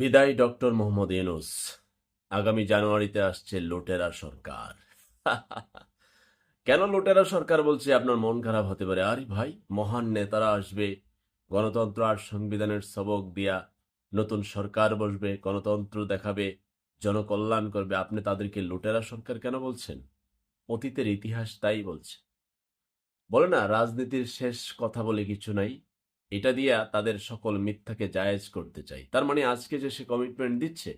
বিদায়, ডক্টর মোহাম্মদ ইউনুস। আগামী জানুয়ারিতে আসছে লুটেরা সরকার। কেন লোটেরা সরকার বলছে? আপনার মন খারাপ হতে পারে। আরে ভাই, মহান নেতারা আসবে, গণতন্ত্র আর সংবিধানের সবক দিয়া নতুন সরকার বসবে, গণতন্ত্র দেখাবে, জনকল্যাণ করবে। আপনি তাদেরকে লুটেরা সরকার কেন বলছেন? অতীতের ইতিহাস তাই বলছে। বলে না, রাজনীতির শেষ কথা বলে কিছু নাই। এটা দিয়া তাদের সকল মিথ্যাকে জায়েজ করতে চাই। তার মানে আজকে যে সে কমিটমেন্ট দিচ্ছে,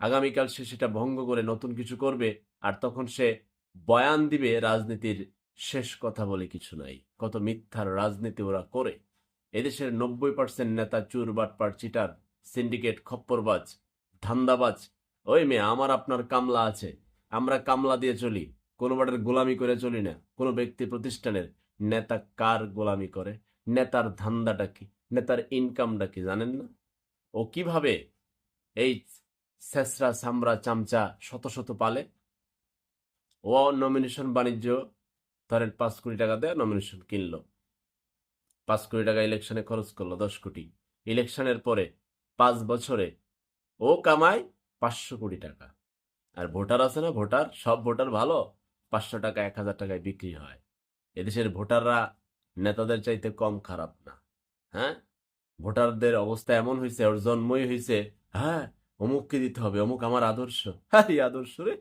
আগামীকাল সে সেটা ভঙ্গ করে নতুন কিছু করবে, আর তখন সে বয়ান দিবে রাজনীতির শেষ কথা বলে কিছু নাই। কত মিথ্যার রাজনীতি ওরা করে। এদেশের নব্বই পার্সেন্ট নেতা চুর, বাটপার, চিটার সিন্ডিকেট খপ্পরবাজ, ধান্দাবাজ, ওই মেয়ে, আমার আপনার কামলা আছে, আমরা কামলা দিয়ে চলি, কোনো বাটের গোলামি করে চলি না, কোনো ব্যক্তি প্রতিষ্ঠানের নেতা কার গোলামি করে? নেতার ধান্দাটা কি নেতার ইনকামটা কি জানেন না? ও কীভাবে এই শেষরা, সামরা, চামচা শত শত পালে? ও নমিনেশন বাণিজ্য, ধরেন পাঁচ কোটি টাকা দেয় নমিনেশন কিনলো। পাঁচ কোটি টাকা ইলেকশনে খরচ করল, দশ কোটি। ইলেকশনের পরে পাঁচ বছরে ও কামায় পাঁচশো কোটি টাকা। আর ভোটার আছে না? ভোটার, সব ভোটার ভালো। পাঁচশো টাকা, এক হাজার টাকায় বিক্রি হয়। এদেশের ভোটাররা নেতাদের চাইতে কম খারাপ না। হ্যাঁ? ভোটারদের অবস্থা এমন হয়েছে ওর জন্মই হয়েছে হ্যাঁ? অমুককে দিতে হবে? অমুক আমার আদর্শ। হ্যাঁ আদর্শ রে!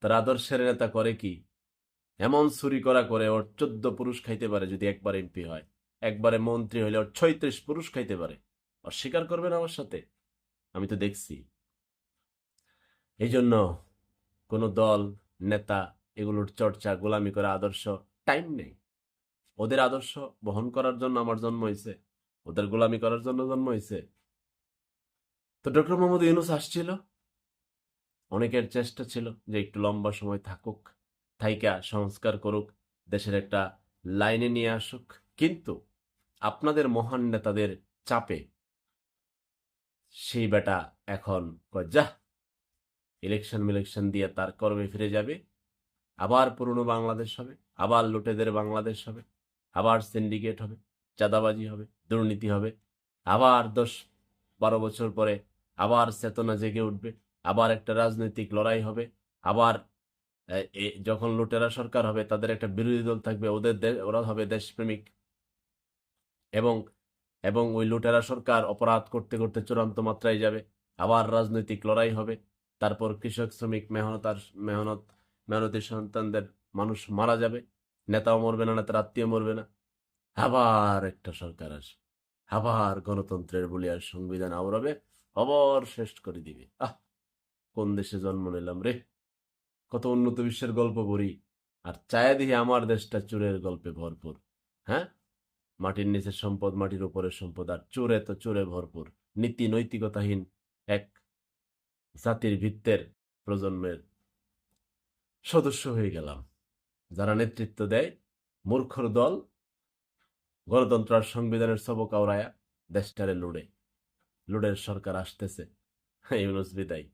তার আদর্শের নেতা করে কি? এমন চুরি করা করে ওর চোদ্দ পুরুষ খাইতে পারে যদি একবার এমপি হয়। একবারে মন্ত্রী হইলে ওর ছয়ত্রিশ পুরুষ খাইতে পারে। অস্বীকার করবেন আমার সাথে? আমি তো দেখছি। এই জন্য কোনো দল, নেতা এগুলোর চর্চা, গোলামি করা আদর্শ টাইম নেই। ওদের আদর্শ বহন করার জন্য আমার জন্ম হয়েছে ওদের গোলামি করার জন্য জন্ম হয়েছে তো ডক্টর মোহাম্মদ ইউনুস আসছিল, অনেকের চেষ্টা ছিল যে একটু লম্বা সময় থাকুক, থাইকা সংস্কার করুক, দেশের একটা লাইনে নিয়ে আসুক। কিন্তু আপনাদের মহান নেতাদের চাপে সেই বেটা এখন যা, ইলেকশন মিলেকশন দিয়ে তার কর্মে ফিরে যাবে, আবার পুরনো বাংলাদেশ হবে, আবার লুটেদের বাংলাদেশ হবে। আবার সিন্ডিকেট হবে, চাঁদাবাজি হবে, দুর্নীতি হবে, আবার দশ বারো বছর পরে আবার চেতনা জেগে উঠবে, আবার একটা রাজনৈতিক লড়াই হবে, আবার যখন লুটেরা সরকার হবে তাদের একটা বিরোধী দল থাকবে, ওদের ওরা হবে দেশপ্রেমিক। এবং এবং ওই লুটেরা সরকার অপরাধ করতে করতে চূড়ান্ত মাত্রায় যাবে, আবার রাজনৈতিক লড়াই হবে, তারপর কৃষক, শ্রমিক মেহনত আর মেহনত, মেহনতি সন্তানদের মানুষ মারা যাবে। নেতাও মরবে না, নেতার আত্মীয় মরবে না। আবার একটা সরকার আসবে আবার গণতন্ত্রের বলি আর সংবিধান আওড়াবে আবার শেষ করে দিবে। আহ, কোন দেশে জন্ম নিলাম রে? কত উন্নত বিশ্বের গল্প পড়ি, আর চায়া দিহি আমার দেশটা চোরের গল্পে ভরপুর। হ্যাঁ? মাটির নিচের সম্পদ মাটির উপরের সম্পদ, আর চোরে তো চোরে ভরপুর। নীতি নৈতিকতাহীন এক জাতির ভিত্তের প্রজন্মের সদস্য হয়ে গেলাম। যারা নেতৃত্ব দেয়, মূর্খর দল গণতন্ত্র আর সংবিধানের সবক দেশটারে লুড়ে। লুড়ের সরকার আসতেছে। ইউনুস বিদায়।